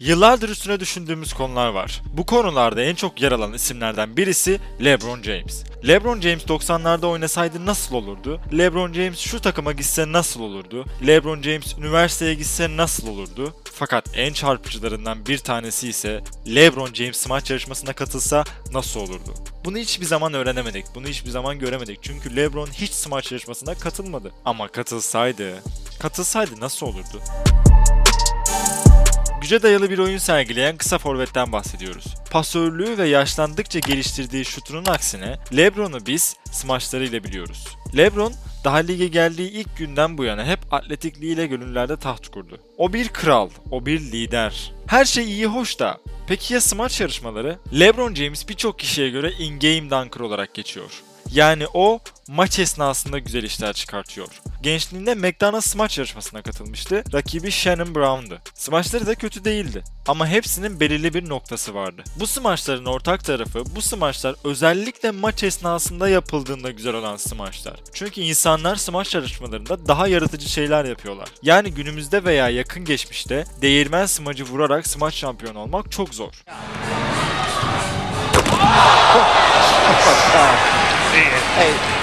Yıllardır üstüne düşündüğümüz konular var. Bu konularda en çok yer alan isimlerden birisi LeBron James. LeBron James 90'larda oynasaydı nasıl olurdu? LeBron James şu takıma gitse nasıl olurdu? LeBron James üniversiteye gitse nasıl olurdu? Fakat en çarpıcılarından bir tanesi ise LeBron James smaç yarışmasına katılsa nasıl olurdu? Bunu hiçbir zaman öğrenemedik. Bunu hiçbir zaman göremedik. Çünkü LeBron hiç smaç yarışmasına katılmadı. Ama katılsaydı, katılsaydı nasıl olurdu? Güce dayalı bir oyun sergileyen kısa forvetten bahsediyoruz. Pasörlüğü ve yaşlandıkça geliştirdiği şutunun aksine LeBron'u biz smaçlarıyla biliyoruz. LeBron daha lige geldiği ilk günden bu yana hep atletikliğiyle gönüllerde taht kurdu. O bir kral, o bir lider. Her şey iyi hoş da peki ya smaç yarışmaları? LeBron James birçok kişiye göre in-game dunker olarak geçiyor. Yani o maç esnasında güzel işler çıkartıyor. Gençliğinde McDonald's smaç yarışmasına katılmıştı. Rakibi Shannon Brown'du. Smaçları da kötü değildi. Ama hepsinin belirli bir noktası vardı. Bu smaçların ortak tarafı bu smaçlar özellikle maç esnasında yapıldığında güzel olan smaçlar. Çünkü insanlar smaç yarışmalarında daha yaratıcı şeyler yapıyorlar. Yani günümüzde veya yakın geçmişte değirmen smacı vurarak smaç şampiyonu olmak çok zor. Hey,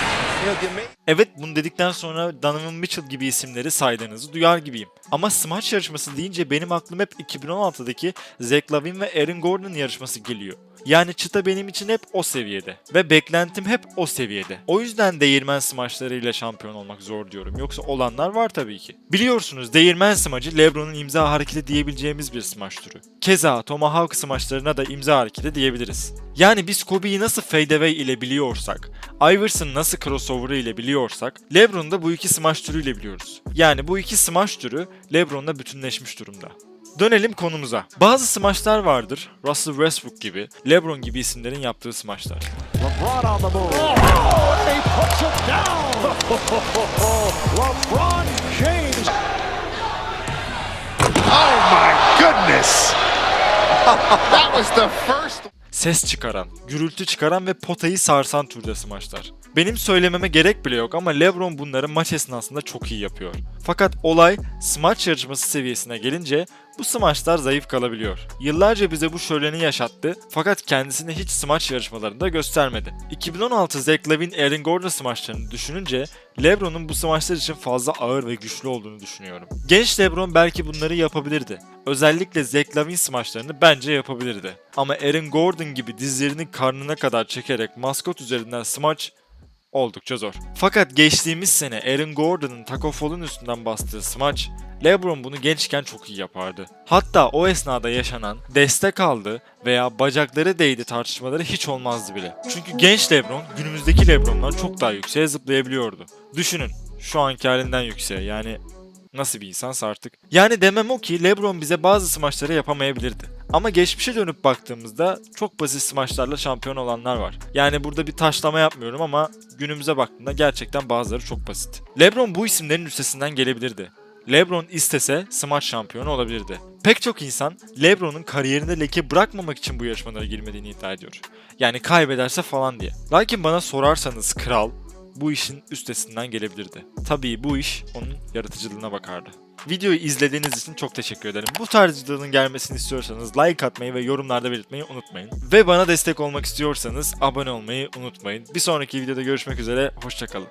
Evet bunu dedikten sonra Donovan Mitchell gibi isimleri saydığınızı duyar gibiyim. Ama smaç yarışması deyince benim aklım hep 2016'daki Zach Lavine ve Aaron Gordon yarışması geliyor. Yani çıta benim için hep o seviyede. Ve beklentim hep o seviyede. O yüzden değirmen smaçlarıyla şampiyon olmak zor diyorum. Yoksa olanlar var tabii ki. Biliyorsunuz değirmen smacı Lebron'un imza hareketi diyebileceğimiz bir smaç türü. Keza Tomahawk smaçlarına da imza hareketi diyebiliriz. Yani biz Kobe'yi nasıl fadeaway ile biliyorsak, Iverson nasıl crossover ile biliyorsak, LeBron'u da bu iki smaç türüyle biliyoruz. Yani bu iki smaç türü LeBron'la bütünleşmiş durumda. Dönelim konumuza. Bazı smaçlar vardır, Russell Westbrook gibi, LeBron gibi isimlerin yaptığı smaçlar. Oh. Oh Ses çıkaran, gürültü çıkaran ve potayı sarsan türde smaçlar. Benim söylememe gerek bile yok ama LeBron bunları maç esnasında çok iyi yapıyor. Fakat olay smaç yarışması seviyesine gelince bu smaçlar zayıf kalabiliyor. Yıllarca bize bu şöleni yaşattı fakat kendisini hiç smaç yarışmalarında göstermedi. 2016 Zach Lavine Aaron Gordon smaçlarını düşününce LeBron'un bu smaçlar için fazla ağır ve güçlü olduğunu düşünüyorum. Genç LeBron belki bunları yapabilirdi. Özellikle Zach Lavine smaçlarını bence yapabilirdi. Ama Aaron Gordon gibi dizlerini karnına kadar çekerek maskot üzerinden smaç oldukça zor. Fakat geçtiğimiz sene Aaron Gordon'ın Taco Fall'un üstünden bastığı smaç, LeBron bunu gençken çok iyi yapardı. Hatta o esnada yaşanan destek aldı veya bacakları değdi tartışmaları hiç olmazdı bile. Çünkü genç LeBron günümüzdeki LeBron'dan çok daha yükseğe zıplayabiliyordu. Düşünün şu anki halinden yükseğe yani nasıl bir insansa artık. Yani demem o ki LeBron bize bazı smaçları yapamayabilirdi. Ama geçmişe dönüp baktığımızda çok basit smaçlarla şampiyon olanlar var. Yani burada bir taşlama yapmıyorum ama günümüze baktığımda gerçekten bazıları çok basit. LeBron bu isimlerin üstesinden gelebilirdi. LeBron istese smaç şampiyonu olabilirdi. Pek çok insan LeBron'un kariyerinde leke bırakmamak için bu yarışmalara girmediğini iddia ediyor. Yani kaybederse falan diye. Lakin bana sorarsanız kral bu işin üstesinden gelebilirdi. Tabii bu iş onun yaratıcılığına bakardı. Videoyu izlediğiniz için çok teşekkür ederim. Bu tarz videoların gelmesini istiyorsanız like atmayı ve yorumlarda belirtmeyi unutmayın. Ve bana destek olmak istiyorsanız abone olmayı unutmayın. Bir sonraki videoda görüşmek üzere, hoşçakalın.